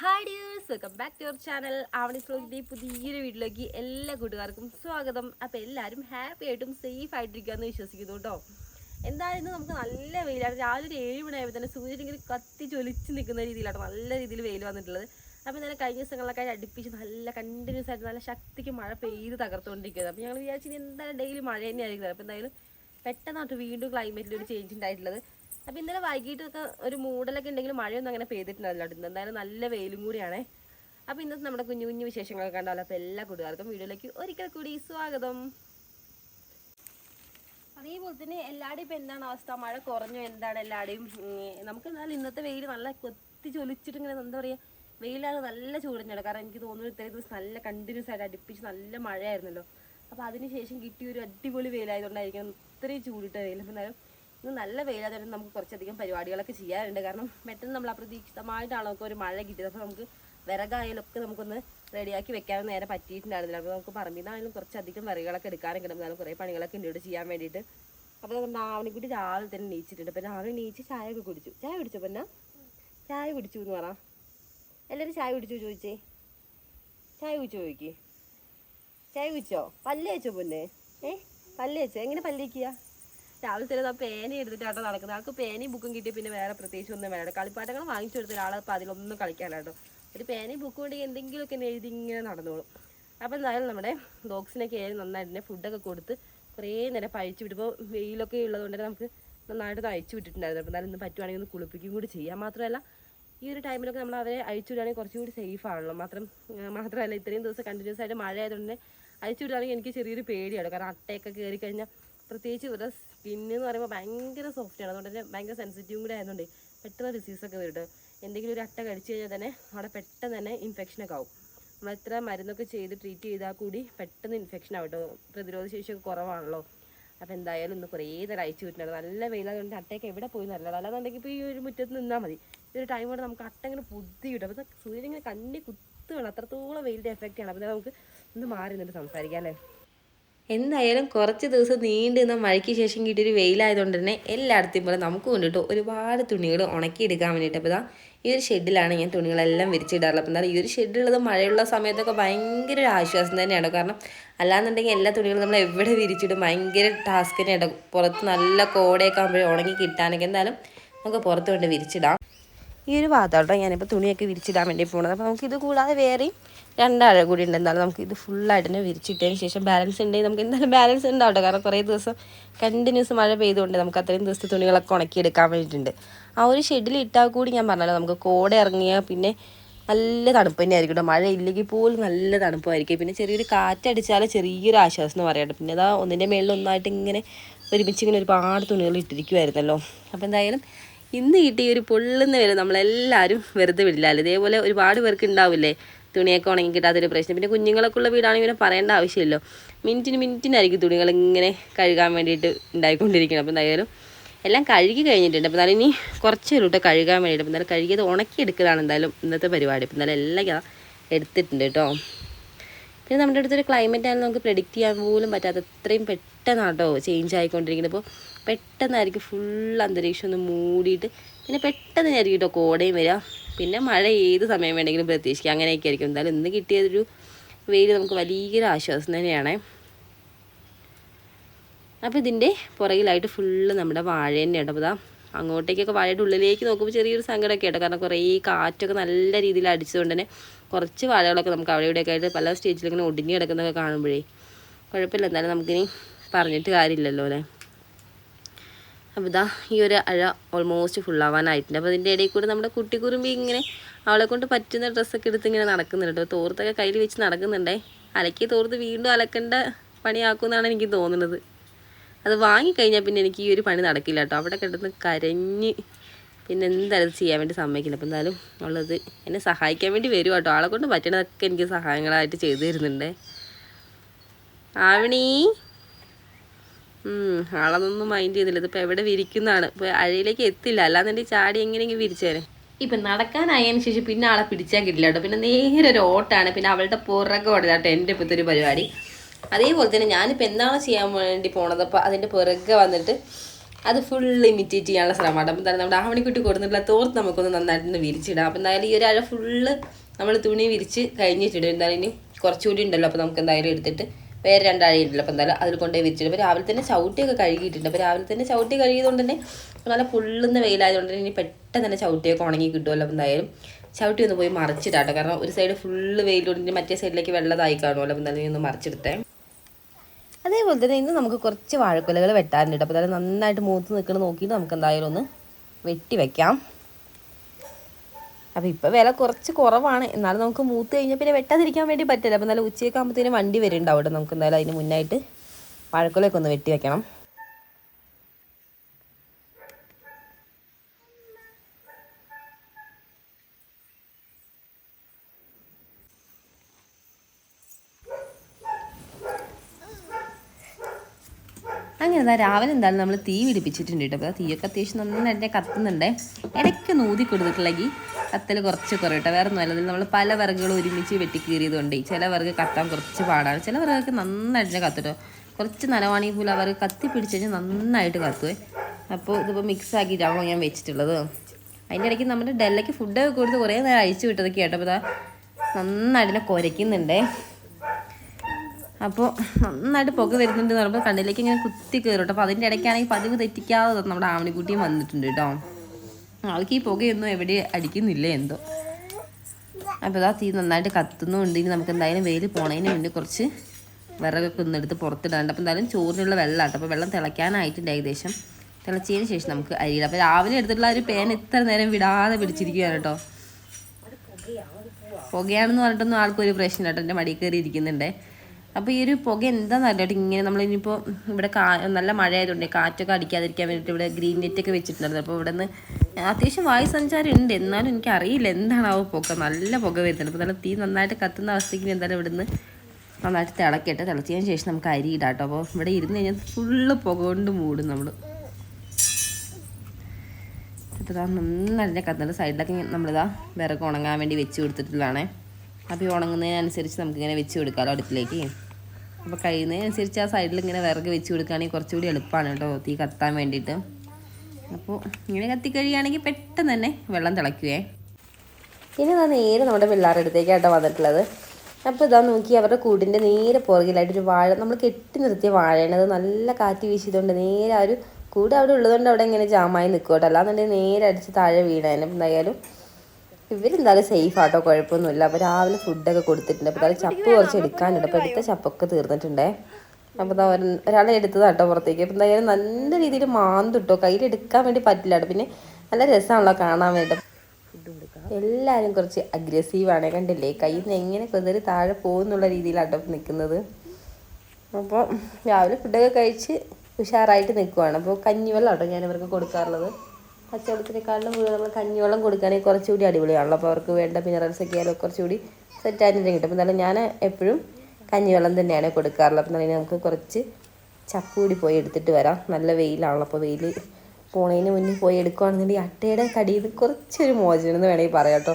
Hi dears welcome back to your channel Avani ഫ്ലോഗിന്റെ പുതിയൊരു വീട്ടിലേക്ക് എല്ലാ കൂട്ടുകാർക്കും സ്വാഗതം. അപ്പോൾ എല്ലാവരും ഹാപ്പി ആയിട്ടും സേഫ് ആയിട്ടിരിക്കുകയെന്ന് വിശ്വസിക്കുന്നു കേട്ടോ. എന്തായാലും നമുക്ക് നല്ല വെയിലാണ്. രാവിലെ ഒരു ഏഴ് മണിയായപ്പോൾ തന്നെ സൂര്യൻ ഇങ്ങനെ കത്തി ചൊലിച്ച് നിൽക്കുന്ന രീതിയിലാണ് നല്ല രീതിയിൽ വെയിൽ വന്നിട്ടുള്ളത്. അപ്പോൾ ഇന്നലെ കഴിഞ്ഞ ദിവസങ്ങളിലൊക്കെ അടുപ്പിച്ച് നല്ല കണ്ടിന്യൂസ് ആയിട്ട് നല്ല ശക്തിക്ക് മഴ പെയ്ത് തകർത്തുകൊണ്ടിരിക്കുന്നത് അപ്പോൾ ഞങ്ങൾ വിചാരിച്ചു ഇനി എന്തായാലും ഡെയിലി മഴ തന്നെയായിരിക്കും. അപ്പോൾ എന്തായാലും പെട്ടെന്നായിട്ട് വീണ്ടും ക്ലൈമറ്റിൽ ഒരു ചേഞ്ച് ഉണ്ടായിട്ടുള്ളത്. അപ്പോൾ ഇന്നലെ വൈകിട്ടൊക്കെ ഒരു മൂടലൊക്കെ ഉണ്ടെങ്കിലും മഴയൊന്നും അങ്ങനെ പെയ്തിട്ടുണ്ടാവില്ല കേട്ടോ. ഇന്ന് എന്തായാലും നല്ല വെയിലും കൂടിയാണേ. അപ്പോൾ ഇന്നത്തെ നമ്മുടെ കുഞ്ഞു കുഞ്ഞു വിശേഷങ്ങളൊക്കെ കണ്ടാലോ അപ്പോൾ എല്ലാ കൂട്ടുകാർക്കും വീഡിയോയിലേക്ക് ഒരിക്കൽ കൂടി സ്വാഗതം. അതേപോലെ തന്നെ എല്ലാവരുടെയും ഇപ്പൊ എന്താണ് അവസ്ഥ? മഴ കുറഞ്ഞു? എന്താണ് എല്ലാവരുടെയും നമുക്ക് എന്നാലും ഇന്നത്തെ വെയിൽ നല്ല കൊത്തി ചൊലിച്ചിട്ട് ഇങ്ങനെ എന്താ പറയുക വെയിലാണ് നല്ല ചൂടഞ്ഞത്. കാരണം എനിക്ക് തോന്നുന്നു ഇത്രയും ദിവസം നല്ല കണ്ടിന്യൂസ് ആയിട്ട് അടുപ്പിച്ച് നല്ല മഴയായിരുന്നല്ലോ. അപ്പോൾ അതിനുശേഷം കിട്ടിയ ഒരു അടിപൊളി വെയിലായതുകൊണ്ടായിരിക്കും ഇത്രയും ചൂടിട്ട വെയിൽ. അപ്പോൾ എന്തായാലും ഇന്ന് നല്ല വെയിലായതുകൊണ്ട് നമുക്ക് കുറച്ചധികം പരിപാടികളൊക്കെ ചെയ്യാറുണ്ട്. കാരണം പെട്ടെന്ന് നമ്മൾ അപ്രതീക്ഷിതമായിട്ടാണ് നമുക്ക് ഒരു മഴ കിട്ടിയത്. അപ്പോൾ നമുക്ക് വിറകായാലൊക്കെ നമുക്കൊന്ന് റെഡിയാക്കി വെക്കാൻ നേരെ പറ്റിയിട്ടുണ്ടായിരുന്നില്ല. അപ്പോൾ നമുക്ക് പറമ്പിൽ നിന്നായാലും കുറച്ചധികം വിറകുകളൊക്കെ എടുക്കാനൊക്കെ ഉണ്ട് എന്നാലും കുറേ പണികളൊക്കെ ഉണ്ട് ചെയ്യാൻ വേണ്ടിയിട്ട്. അപ്പോൾ നമ്മൾ കൂടി രാവിലെ തന്നെ നീച്ചിട്ടുണ്ട്. അപ്പോൾ രാവിലെ നീച്ച് ചായ ഒക്കെ കുടിച്ചു. ചായ കുടിച്ചോ പിന്നെ? ചായ കുടിച്ചു എന്ന് പറ. എല്ലാവരും ചായ കുടിച്ചു ചോദിച്ചേ? ചായ കുടിച്ചു ചോദിക്കേ? ചായ കുടിച്ചോ? പല്ല് വെച്ചോ പൊന്നെ? ഏ? പല്ല് വെച്ചോ എങ്ങനെ പല്ല് വയ്ക്കുക രാവിലെ തന്നെ ആ പേന എടുത്തിട്ടാണ് നടക്കുന്നത്. ആൾക്ക് പേനയും ബുക്കും കിട്ടി പിന്നെ വേറെ പ്രത്യേകിച്ച് ഒന്നും വേണ്ട. കളിപ്പാട്ടങ്ങൾ വാങ്ങിച്ചു കൊടുത്ത ഒരാൾ അപ്പോൾ അതിലൊന്നും കളിക്കാനാട്ടോ ഒരു പേനയും ബുക്കും ഉണ്ടെങ്കിൽ എന്തെങ്കിലുമൊക്കെ എഴുതി ഇങ്ങനെ നടന്നോളും. അപ്പോൾ എന്തായാലും നമ്മുടെ ഡോഗ്സിനൊക്കെ ആയാലും നന്നായിട്ട് തന്നെ ഫുഡൊക്കെ കൊടുത്ത് കുറേ നേരം പഴിച്ചു വിട്ടപ്പോൾ വെയിലൊക്കെ ഉള്ളതുകൊണ്ട് നമുക്ക് നന്നായിട്ട് അയച്ചു വിട്ടിട്ടുണ്ടായിരുന്നു. അപ്പോൾ എന്തായാലും ഇന്ന് പറ്റുവാണെങ്കിൽ ഒന്ന് കുളിപ്പിക്കും കൂടി ചെയ്യാൻ മാത്രമല്ല ഈ ഒരു ടൈമിലൊക്കെ നമ്മൾ അവരെ അഴിച്ചു വിടുകയാണെങ്കിൽ കുറച്ചുകൂടി സേഫ് ആണല്ലോ. മാത്രം മാത്രമല്ല ഇത്രയും ദിവസം കണ്ടിന്യൂസ് ആയിട്ട് മഴ ആയതുകൊണ്ട് അഴിച്ചു വിടുകയാണെങ്കിൽ എനിക്ക് ചെറിയൊരു പേടിയാണ്. കാരണം അട്ടയൊക്കെ കയറി കഴിഞ്ഞാൽ പ്രത്യേകിച്ച് ഇവരുടെ സ്കിന്ന് എന്ന് പറയുമ്പോൾ ഭയങ്കര സോഫ്റ്റാണ് അതുകൊണ്ട് തന്നെ ഭയങ്കര സെൻസിറ്റീവും കൂടെ ആയതുകൊണ്ട് പെട്ടെന്ന് ഡിസീസൊക്കെ വരും എന്തെങ്കിലും ഒരു അട്ട കടിച്ചു കഴിഞ്ഞാൽ തന്നെ അവിടെ പെട്ടെന്ന് തന്നെ ഇൻഫെക്ഷനൊക്കെ ആവും. നമ്മൾ എത്ര മരുന്നൊക്കെ ചെയ്ത് ട്രീറ്റ് ചെയ്താൽ കൂടി പെട്ടെന്ന് ഇൻഫെക്ഷൻ ആവട്ടോ പ്രതിരോധ ശേഷിയൊക്കെ കുറവാണല്ലോ. അപ്പോൾ എന്തായാലും ഇന്ന് കുറേ നേരം അയച്ചു വിട്ടിട്ടുണ്ട്. നല്ല വെയിലായതുകൊണ്ട് അട്ടയൊക്കെ എവിടെ പോയി നല്ലതാണ് അല്ലാന്നുണ്ടെങ്കിൽ ഇപ്പോൾ ഈ ഒരു മുറ്റത്ത് നിന്നാൽ മതി. ഈ ഒരു ടൈം കൊണ്ട് നമുക്ക് അട്ട ഇങ്ങനെ പുതി കിട്ടും അപ്പോൾ സൂര്യൻ ഇങ്ങനെ കണ്ണി കുത്തുകയാണ് അത്രത്തോളം വെയിലിന്റെ എഫക്റ്റ് ആണ്. അപ്പോൾ നമുക്ക് ഒന്ന് മാറി നിന്നിട്ട് സംസാരിക്കാം അല്ലേ? എന്തായാലും കുറച്ച് ദിവസം നീണ്ടു നിന്ന മഴയ്ക്ക് ശേഷം കിട്ടിയൊരു വെയിലായതുകൊണ്ട് തന്നെ എല്ലായിടത്തെയും പോലെ നമുക്ക് കൊണ്ടിട്ട് ഒരുപാട് തുണികൾ ഉണക്കി ഉണക്കിയെടുക്കാൻ വേണ്ടിയിട്ട്. അപ്പോൾ ഇതാ ഈ ഒരു ഷെഡിലാണ് ഞാൻ തുണികളെല്ലാം വിരിച്ചിടാറുള്ളത്. അപ്പോൾ എന്താ ഈ ഒരു ഷെഡുള്ളത് മഴയുള്ള സമയത്തൊക്കെ ഭയങ്കര ഒരു ആശ്വാസം തന്നെയാണ് കാരണം അല്ലാന്നുണ്ടെങ്കിൽ എല്ലാ തുണികളും നമ്മൾ എവിടെ വിരിച്ചിടും? ഭയങ്കര ടാസ്ക് തന്നെയാണ് പുറത്ത് നല്ല കോടയൊക്കെ ആകുമ്പോഴേ ഉണങ്ങി കിട്ടാനൊക്കെ. എന്തായാലും നമുക്ക് പുറത്ത് കൊണ്ട് വിരിച്ചിടാം. ഈ ഒരു ഭാഗത്തോട്ടോ ഞാനിപ്പോൾ തുണിയൊക്കെ വിരിച്ചിടാൻ വേണ്ടി പോകുന്നത് അപ്പോൾ നമുക്ക് ഇത് കൂടാതെ വേറെയും രണ്ടാഴ കൂടി ഉണ്ട്. നമുക്ക് ഇത് ഫുള്ളായിട്ട് തന്നെ വിരിച്ചിട്ടതിന് ശേഷം ബാലൻസ് ഉണ്ടെങ്കിൽ നമുക്ക് എന്തായാലും ബാലൻസ് ഉണ്ടാവട്ടെ. കാരണം കുറേ ദിവസം കണ്ടിന്യൂസ് മഴ പെയ്തുകൊണ്ട് നമുക്ക് അത്രയും ദിവസത്തെ തുണികളൊക്കെ ഉണക്കിയെടുക്കാൻ വേണ്ടിയിട്ടുണ്ട്. ആ ഒരു ഷെഡിൽ ഇട്ടാൽ കൂടി ഞാൻ പറഞ്ഞല്ലോ നമുക്ക് കോട ഇറങ്ങിയാൽ പിന്നെ നല്ല തണുപ്പ് തന്നെ ആയിരിക്കും കേട്ടോ. മഴ ഇല്ലെങ്കിൽ പോലും നല്ല തണുപ്പായിരിക്കും. പിന്നെ ചെറിയൊരു കാറ്റടിച്ചാൽ ചെറിയൊരു ആശ്വാസം എന്ന് പറയാം പിന്നെ അതാ ഒന്നിന്റെ മേളിൽ ഒന്നായിട്ട് ഇങ്ങനെ ഒരുമിച്ച് ഇങ്ങനെ ഒരുപാട് തുണികൾ ഇട്ടിരിക്കുമായിരുന്നല്ലോ അപ്പോൾ എന്തായാലും ഇന്ന് കിട്ടിയ ഒരു പൊള്ളുന്ന വരെ നമ്മളെല്ലാവരും വെറുതെ വിടില്ലല്ലോ ഇതേപോലെ ഒരുപാട് പേർക്ക് ഉണ്ടാവില്ലേ? തുണിയൊക്കെ ഉണങ്ങി കിട്ടാത്തൊരു പ്രശ്നം. പിന്നെ കുഞ്ഞുങ്ങളൊക്കെ ഉള്ള വീടാണെങ്കിൽ പിന്നെ പറയേണ്ട ആവശ്യമില്ലല്ലോ. മിനിറ്റിന് മിനിറ്റിനായിരിക്കും തുണികൾ ഇങ്ങനെ കഴുകാൻ വേണ്ടിയിട്ട് ഉണ്ടായിക്കൊണ്ടിരിക്കുന്നത്. അപ്പോൾ എന്തായാലും എല്ലാം കഴുകി കഴിഞ്ഞിട്ടുണ്ട്. അപ്പോൾ എന്നാലും ഇനി കുറച്ച് കേട്ടോ കഴുകാൻ വേണ്ടിയിട്ട്. അപ്പോൾ എന്നാലും കഴുകിയത് ഉണക്കിയെടുക്കലാണ് എന്തായാലും ഇന്നത്തെ പരിപാടി. അപ്പോൾ എന്നാലും എല്ലാം എടുത്തിട്ടുണ്ട് കേട്ടോ. പിന്നെ നമ്മുടെ അടുത്തൊരു ക്ലൈമറ്റ് ആണ് നമുക്ക് പ്രെഡിക്റ്റ് ചെയ്യാൻ പോലും പറ്റാത്ത അത്രയും പെട്ടെന്നാണ് കേട്ടോ ചേഞ്ച് ആയിക്കൊണ്ടിരിക്കുന്നത്. അപ്പോൾ പെട്ടെന്നായിരിക്കും ഫുൾ അന്തരീക്ഷം ഒന്ന് മൂടിയിട്ട് പിന്നെ പെട്ടെന്ന് ആയിരിക്കും കേട്ടോ കോടയും വരിക. പിന്നെ മഴ ഏത് സമയം വേണമെങ്കിലും പ്രതീക്ഷിക്കാം. അങ്ങനെയൊക്കെ ആയിരിക്കും എന്തായാലും ഇന്ന് കിട്ടിയതൊരു വെയിൽ നമുക്ക് വലിയൊരു ആശ്വാസം തന്നെയാണ്. അപ്പോൾ ഇതിന്റെ പുറകിലായിട്ട് ഫുള്ള് നമ്മുടെ വാഴ തന്നെയാണ് അപ്പോൾ ഇതാ അങ്ങോട്ടേക്കൊക്കെ വാഴയുടെ ഉള്ളിലേക്ക് നോക്കുമ്പോൾ ചെറിയൊരു സങ്കടമൊക്കെ ആയിട്ട്. കാരണം കുറേ കാറ്റൊക്കെ നല്ല രീതിയിൽ അടിച്ചതുകൊണ്ട് തന്നെ കുറച്ച് വാഴകളൊക്കെ നമുക്ക് അവിടെ ഇവിടെയൊക്കെ ആയിട്ട് പല സ്റ്റേജിൽ ഇങ്ങനെ കിടക്കുന്നതൊക്കെ കാണുമ്പോഴേ കുഴപ്പമില്ല. എന്തായാലും നമുക്കിനി പറഞ്ഞിട്ട് കാര്യമില്ലല്ലോ അല്ലേ? അപ്പോൾ ഇതാ ഈ ഒരു അഴ ഓൾമോസ്റ്റ് ഫുള്ളാവാനായിട്ടുണ്ട് അപ്പോൾ ഇതിന്റെ ഇടയിൽ കൂടെ നമ്മുടെ കുട്ടിക്കുറുമ്പി ഇങ്ങനെ അവളെ കൊണ്ട് പറ്റുന്ന ഡ്രസ്സൊക്കെ എടുത്ത് ഇങ്ങനെ നടക്കുന്നുണ്ട് തോർത്തൊക്കെ കയ്യിൽ വെച്ച് നടക്കുന്നുണ്ടേ. അലക്കി തോർത്ത് വീണ്ടും അലക്കേണ്ട പണിയാക്കുമെന്നാണ് എനിക്ക് തോന്നുന്നത്. അത് വാങ്ങിക്കഴിഞ്ഞാൽ പിന്നെ എനിക്ക് ഈ ഒരു പണി നടക്കില്ല കേട്ടോ. അവിടെ കിടന്ന് കരഞ്ഞ് പിന്നെ എന്തായാലും ചെയ്യാൻ വേണ്ടി സമ്മതിക്കില്ല. അപ്പം എന്തായാലും ഉള്ളത് എന്നെ സഹായിക്കാൻ വേണ്ടി വരും കേട്ടോ. ആളെ കൊണ്ട് പറ്റണതൊക്കെ എനിക്ക് സഹായങ്ങളായിട്ട് ചെയ്തു തരുന്നുണ്ട്. ആവണി. ആളതൊന്നും മൈൻഡ് ചെയ്യുന്നില്ല. ഇതിപ്പോൾ എവിടെ വിരിക്കുന്നതാണ്? ഇപ്പോൾ അഴയിലേക്ക് എത്തില്ല. അല്ലാന്നുണ്ടെങ്കിൽ ചാടി എങ്ങനെയെങ്കിലും വിരിച്ചേനെ? ഇപ്പം നടക്കാനായതിനു ശേഷം പിന്നെ ആളെ പിടിച്ചാൽ കിട്ടില്ല കേട്ടോ. പിന്നെ നേരെ ഒരു ഓട്ടാണ്. പിന്നെ അവളുടെ പുറകെ ഓടുതാട്ടോ എന്റെ ഇപ്പോഴത്തെ ഒരു പരിപാടി. അതേപോലെ തന്നെ ഞാനിപ്പോൾ എന്താണ് ചെയ്യാൻ വേണ്ടി പോണത്? അപ്പോൾ അതിന്റെ പുറകെ വന്നിട്ട് അത് ഫുൾ ഇമിറ്റേറ്റ് ചെയ്യാനുള്ള ശ്രമമാണ് അപ്പം തന്നെ നമ്മുടെ ആവണിക്കുട്ടി കൊടുത്തിട്ടുള്ള തോർത്ത് നമുക്കൊന്ന് നന്നായിട്ടൊന്ന് വിരിച്ചിടാം. അപ്പം എന്തായാലും ഈ ഒരാഴ ഫുള്ള് നമ്മൾ തുണി വിരിച്ച് കഴിഞ്ഞിട്ടിടും. എന്തായാലും ഇനി കുറച്ചുകൂടി ഉണ്ടല്ലോ. അപ്പോൾ നമുക്ക് എന്തായാലും എടുത്തിട്ട് വേറെ രണ്ടാഴയുണ്ടല്ലോ അപ്പോൾ എന്തായാലും അതിൽ കൊണ്ടുപോയി വെച്ചിട്ട് അപ്പോൾ രാവിലെ തന്നെ ചവിട്ടിയൊക്കെ കഴുകിയിട്ടുണ്ട്. അപ്പോൾ രാവിലെ തന്നെ ചവിട്ടി കഴുകിയതുകൊണ്ട് തന്നെ നല്ല പൊള്ളുന്ന വെയിലായതുകൊണ്ട് തന്നെ ഇനി പെട്ടെന്ന് തന്നെ ചവിട്ടിയൊക്കെ ഉണങ്ങി കിട്ടുമല്ലോ. അപ്പോൾ എന്തായാലും ചവിട്ടി ഒന്ന് പോയി മറിച്ചിട്ടാട്ടോ കാരണം ഒരു സൈഡ് ഫുള്ള് വെയിലുണ്ട് മറ്റേ സൈഡിലേക്ക് വെള്ളതായി കാണുമല്ലോ. അപ്പം ഇനി ഒന്ന് മറിച്ചെടുത്തേ അതേപോലെ തന്നെ ഇന്ന് നമുക്ക് കുറച്ച് വാഴക്കൊലകൾ വെട്ടാനുണ്ട് അപ്പോൾ അതായത് നന്നായിട്ട് മൂത്ത് നിൽക്കണം നോക്കിയിട്ട് നമുക്ക് എന്തായാലും ഒന്ന് വെട്ടി വെക്കാം. അപ്പോൾ ഇപ്പോൾ വില കുറച്ച് കുറവാണ്. എന്നാലും നമുക്ക് മൂത്ത് കഴിഞ്ഞാൽ പിന്നെ വെട്ടാതിരിക്കാൻ വേണ്ടി പറ്റില്ല. അപ്പോൾ നല്ല ഉച്ചയൊക്കെ ആകുമ്പോഴത്തേനും വണ്ടി വരുന്നുണ്ട് അവിടെ നമുക്ക് എന്തായാലും അതിന് മുന്നായിട്ട് വാഴക്കൊലയൊക്കെ ഒന്ന് വെട്ടി വെക്കണം. അങ്ങനെ രാവിലെ എന്തായാലും നമ്മൾ തീ പിടിപ്പിച്ചിട്ടുണ്ട് കേട്ടോ. അപ്പോൾ തീയൊക്കെ അത്യാവശ്യം നന്നായിട്ട് കത്തുന്നുണ്ട്. ഇടയ്ക്ക് നൂതി കൊടുത്തിട്ടുള്ളെങ്കിൽ കത്തൽ കുറച്ച് കുറവ് കേട്ടോ. വേറെ ഒന്നും അല്ലെങ്കിൽ നമ്മൾ പല വിറകുകളും ഒരുമിച്ച് വെട്ടിക്കീറിയതുകൊണ്ട് ചില വിറക് കത്താൻ കുറച്ച് പാടാണ്. ചില വിറകൊക്കെ നന്നായിട്ട് കത്തുട്ടോ കുറച്ച് നനവാണെങ്കിൽ പോലും അവർ കത്തി പിടിച്ച് കഴിഞ്ഞാൽ നന്നായിട്ട് കത്തുവേ. അപ്പോൾ ഇതിപ്പോൾ മിക്സ് ആക്കിയിട്ടാണോ ഞാൻ വെച്ചിട്ടുള്ളത്. അതിന്റെ ഇടയ്ക്ക് നമ്മുടെ ഡെല്ലയ്ക്ക് ഫുഡൊക്കെ കൊടുത്ത് കുറേ നേരം അഴിച്ചു വിട്ടതൊക്കെ കേട്ടോ അപ്പോൾ നന്നായിട്ട് കുരയ്ക്കുന്നുണ്ടേ. അപ്പോൾ നന്നായിട്ട് പുക വരുന്നുണ്ട് എന്ന് പറയുമ്പോൾ കണ്ണിലേക്ക് ഇങ്ങനെ കുത്തി കയറും കേട്ടോ. അപ്പോൾ അതിന്റെ ഇടയ്ക്കാണെങ്കിൽ പതിവ് തെറ്റിക്കാതെ നമ്മുടെ ആവണിക്കുട്ടിയും വന്നിട്ടുണ്ട് കേട്ടോ. ആൾക്ക് ഈ പുകയൊന്നും എവിടെ അടിക്കുന്നില്ല എന്തോ. അപ്പോൾ ഇതാ തീ നന്നായിട്ട് കത്തുന്നുണ്ട്. ഇനി നമുക്ക് എന്തായാലും വെയിൽ പോണതിന് മുന്നേ കുറച്ച് വിറകൊക്കെ ഒന്ന് എടുത്ത് പുറത്തിടാണ്ട് അപ്പോൾ എന്തായാലും ചോറിനുള്ള വെള്ളമാണ് അപ്പോൾ വെള്ളം തിളയ്ക്കാനായിട്ടുണ്ട് ഏകദേശം. തിളച്ചതിന് ശേഷം നമുക്ക് അരിയിടാം. അപ്പോൾ രാവിലെ എടുത്തിട്ടുള്ള ഒരു പേൻ ഇത്ര നേരം വിടാതെ പിടിച്ചിരിക്കുകയാണ് കേട്ടോ. പുകയാണെന്ന് പറഞ്ഞിട്ടൊന്നും ആൾക്കൊരു പ്രശ്നം കേട്ടോ. എന്റെ മടിയിൽ കയറി ഇരിക്കുന്നുണ്ട്. അപ്പോൾ ഈ ഒരു പുക എന്താണെന്ന് അറിയാട്ടോ ഇങ്ങനെ നമ്മളിനിപ്പോൾ ഇവിടെ കാ നല്ല മഴ ആയതുകൊണ്ട് കാറ്റൊക്കെ അടിക്കാതിരിക്കാൻ വേണ്ടിയിട്ട് ഇവിടെ ഗ്രീൻ നെറ്റൊക്കെ വെച്ചിട്ടുണ്ടായിരുന്നു. അപ്പോൾ ഇവിടെ നിന്ന് അത്യാവശ്യം വായു സഞ്ചാരം ഉണ്ട് എന്നാലും എനിക്ക് അറിയില്ല എന്താണ് ആ പുക. നല്ല പുക വരുന്നുണ്ട്. അപ്പോൾ നല്ല തീ നന്നായിട്ട് കത്തുന്ന അവസ്ഥയ്ക്ക് എന്തായാലും ഇവിടെ നിന്ന് നന്നായിട്ട് തിളക്കട്ടെ. തിളച്ചതിന് ശേഷം നമുക്ക് അരി ഇടാം കേട്ടോ. അപ്പോൾ ഇവിടെ ഇരുന്ന് കഴിഞ്ഞാൽ ഫുള്ള് പുക കൊണ്ട് മൂടും നമ്മൾ അപ്പോൾ നന്നായിട്ട് കത്തുന്നുണ്ട് സൈഡിലൊക്കെ നമ്മളിതാ വിറക് ഉണങ്ങാൻ വേണ്ടി വെച്ച് കൊടുത്തിട്ടുള്ളതാണേ. അപ്പോൾ ഈ ഉണങ്ങുന്നതിനനുസരിച്ച് നമുക്കിങ്ങനെ വെച്ച് കൊടുക്കാമല്ലോ അടുപ്പിലേക്ക്. അപ്പോൾ കഴിയുന്നതിനനുസരിച്ച് ആ സൈഡിൽ ഇങ്ങനെ വിറക് വെച്ച് കൊടുക്കുകയാണെങ്കിൽ കുറച്ചുകൂടി എളുപ്പമാണ് കേട്ടോ തീ കത്താൻ വേണ്ടിയിട്ട്. അപ്പോൾ ഇങ്ങനെ കത്തിക്കഴിയുകയാണെങ്കിൽ പെട്ടെന്ന് തന്നെ വെള്ളം തിളയ്ക്കുവേ ഇനി ഇതാ നേരെ നമ്മുടെ പിള്ളേരുടെ അടുത്തേക്കാട്ടോ വന്നിട്ടുള്ളത്. അപ്പോൾ ഇതാ നോക്കി അവരുടെ കൂടിന്റെ നേരെ പുറകിലായിട്ട് ഒരു വാഴ നമ്മൾ കെട്ടി നിർത്തിയ വാഴയാണ്. അത് നല്ല കാറ്റ് വീശിയതുകൊണ്ട് നേരെ ആ ഒരു കൂട് അവിടെ ഉള്ളതുകൊണ്ട് അവിടെ ഇങ്ങനെ ജാമായി നിൽക്കോട്ടെ അല്ലാന്നുണ്ടെങ്കിൽ നേരെ അടിച്ച് താഴെ വീണേനെ. എന്തായാലും ഇവരെന്തായാലും സേഫ് ആട്ടോ കുഴപ്പമൊന്നുമില്ല. അപ്പോൾ രാവിലെ ഫുഡൊക്കെ കൊടുത്തിട്ടുണ്ട്. അപ്പോൾ എന്തായാലും ചപ്പ് കുറച്ച് എടുക്കാനുണ്ട്. അപ്പോൾ എടുത്ത ചപ്പൊക്കെ തീർന്നിട്ടുണ്ടേ. അപ്പോൾ ഒര- ഒരാളെ എടുത്തതാട്ടോ പുറത്തേക്ക്. അപ്പോൾ എന്തായാലും നല്ല രീതിയിൽ മാന്തിട്ടോ കയ്യിലെടുക്കാൻ വേണ്ടി പറ്റില്ല. പിന്നെ നല്ല രസമാണല്ലോ കാണാൻ വേണ്ടി. എല്ലാവരും കുറച്ച് അഗ്രസീവാണ് കണ്ടില്ലേ? കയ്യിൽ നിന്ന് എങ്ങനെ കുതിരി താഴെ പോകുന്നുള്ള രീതിയിലാട്ടോ നിൽക്കുന്നത് അപ്പോൾ രാവിലെ ഫുഡൊക്കെ കഴിച്ച് ഉഷാറായിട്ട് നിൽക്കുവാണ് അപ്പോൾ കഞ്ഞിവെള്ളം ആട്ടോ ഞാൻ ഇവർക്ക് കൊടുക്കാറുള്ളത്. പച്ചവെള്ളത്തിനേക്കാളും നമ്മൾ കഞ്ഞിവെള്ളം കൊടുക്കുകയാണെങ്കിൽ കുറച്ചുകൂടി അടിപൊളിയാണല്ലോ. അപ്പോൾ അവർക്ക് വേണ്ട മിനറൽസ് ഒക്കെ ആയാലും കുറച്ചുകൂടി സെറ്റായിട്ട് കിട്ടും. എന്നാലും ഞാൻ എപ്പോഴും കഞ്ഞിവെള്ളം തന്നെയാണ് കൊടുക്കാറുള്ളത്. അപ്പം എന്നാലും നമുക്ക് കുറച്ച് ചപ്പ് കൂടി പോയി എടുത്തിട്ട് വരാം. നല്ല വെയിലാണല്ലോ. അപ്പോൾ വെയിൽ പോണതിന് മുന്നേ പോയി എടുക്കുകയാണെന്നുണ്ടെങ്കിൽ അട്ടയുടെ കടിയിൽ കുറച്ചൊരു മോചനം എന്ന് വേണമെങ്കിൽ പറയാം കേട്ടോ.